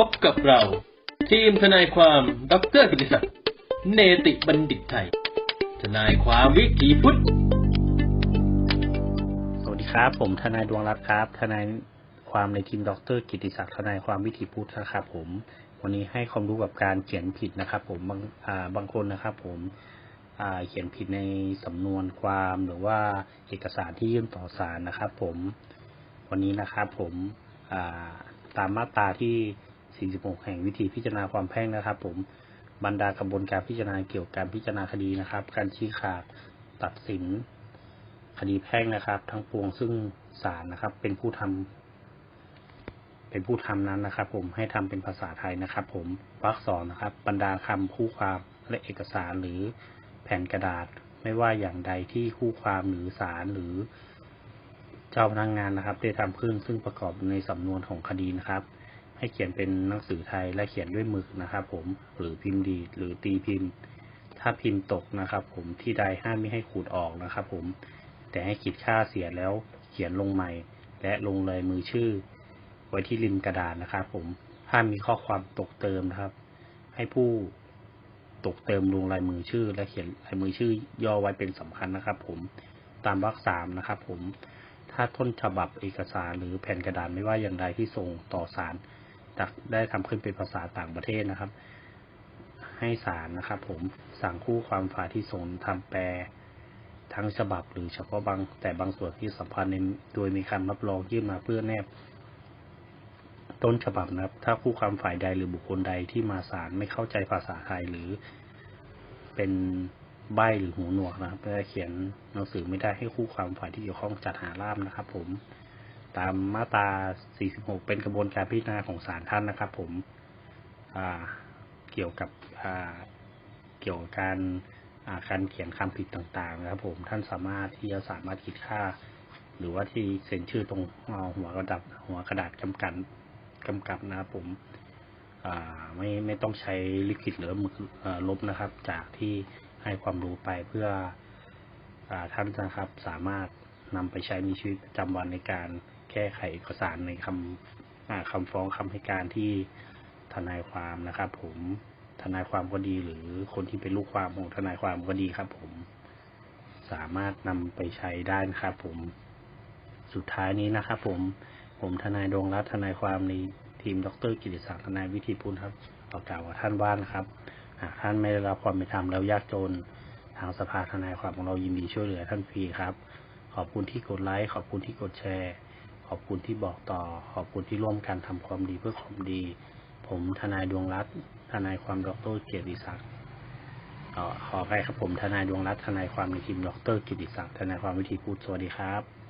พบกับเรา ทีมทนายความดรกิติศักดิ์เนติบัณฑิตไทย ทนายความวิถีพุทธ สวัสดีครับ ผมทนายดวงรัตน์ครับ ทนายความในทีมดรกิติศักดิ์ทนายความวิถีพุทธนะครับผม วันนี้ให้ความรู้กับการเขียนผิดนะครับ ผมบางอ่าบางคนนะครับ ผมอ่าเขียนผิดในสำนวนความหรือว่าเอกสารที่ยื่นต่อศาลนะครับ ผม วันนี้นะครับ ผมอ่าตามมาตราที่ 46 แห่งวิธีพิจารณาความแพ่งนะครับ ผมบรรดากระบวนการพิจารณาเกี่ยวกับการพิจารณาคดีนะครับ การชี้ขาดตัดสินคดีแพ่งนะครับ ทั้งปวงซึ่งศาลนะครับ เป็นผู้ทำเป็นผู้ทำนั้นนะครับ ผมให้ทำเป็นภาษาไทยนะครับ ผมวรรคสองนะครับ บรรดาคำคู่ความและเอกสารหรือแผ่นกระดาษ ไม่ว่าอย่างใดที่คู่ความหรือศาลหรือ เจ้าพนักงานนะครับ ได้ทำขึ้นซึ่งประกอบในสำนวนของคดีนะครับ ให้เขียนเป็นหนังสือไทยและเขียนด้วยมือนะครับผมหรือพิมพ์ดีหรือตีพิมพ์ ถ้าพิมพ์ตกนะครับ ผมที่ใดห้ามไม่ให้ขูดออกนะครับ ผมแต่ให้ขีดค่าเสียแล้วเขียนลงใหม่ และลงลายมือชื่อ ไว้ที่ริมกระดาษนะครับ ผมห้ามมีข้อความตกเติมนะครับ ให้ผู้ตกเติมลงลายมือชื่อ และเขียนลายมือชื่อย่อไว้เป็นสำคัญนะครับ ผมตามวรรคสามนะครับ ผมถ้าต้นฉบับเอกสารหรือแผ่นกระดาษไม่ว่าอย่างใดที่ส่งต่อศาลจาก ได้ทำขึ้นเป็นภาษาต่างประเทศนะครับ ให้ศาลนะครับ ผมสั่งคู่ความฝ่ายที่ส่งทำแปลทั้งฉบับหรือเฉพาะบางแต่บางส่วนที่สัมพันธ์ในโดยมีคำรับรองยื่นมาเพื่อแนบ ต้นฉบับนะครับ ถ้าคู่ความฝ่ายใดหรือบุคคลใดที่มาศาลไม่เข้าใจภาษาไทยหรือเป็นใบหรือหูหนวกนะครับจะเขียนหนังสือไม่ได้ให้คู่ความฝ่ายที่เกี่ยวข้องจัดหาล่ามนะครับ ผม ตามมาตรา 46 เป็นกระบวนการพิจารณาของศาลท่านนะครับ ผมเกี่ยวกับเกี่ยวกับการการเขียนคำผิดต่างๆ นะครับ ผมท่านสามารถที่จะสามารถคิดค่า หรือว่าที่เซ็นชื่อตรงหัวกระดาษหัวกระดาษกำกันกำกับนะครับผมไม่ไม่ต้องใช้ลิขิตหรือมึกเอ่อลบนะครับ จากที่ให้ความรู้ไปเพื่ออท่านนะครับสามารถนำไปใช้ในชีวิตประจำวันในการ แก้ไขเอกสารในคำคำฟ้องคำให้การที่ทนายความนะครับ ผมทนายความก็ดีหรือคนที่เป็นลูกความของทนายความก็ดีครับ ผม สามารถนำไปใช้ได้นะครับผมสุดท้ายนี้นะครับ ผม ผมทนายดวงรัตน์ทนายความในทีมดรกิติศักดิ์ทนายวิธีพุทธครับขอกล่าวกับท่านว่านครับหากท่านไม่ได้รับความเป็นธรรมแล้วยากจน ทางสภาทนายความของเรายินดีช่วยเหลือท่านฟรีครับ ขอบคุณที่กดไลค์ขอบคุณที่กดแชร์ ขอบคุณที่บอกต่อ ขอบคุณที่ร่วมกันทำความดีเพื่อความดี ผมทนายดวงรัตน์ทนายความดรเกียรติศักดิ์ขออขอไปครับผมทนายดวงรัตน์ทนายความในทีมดรกิติศักดิ์ทนายความวิธีพูดสวัสดีครับ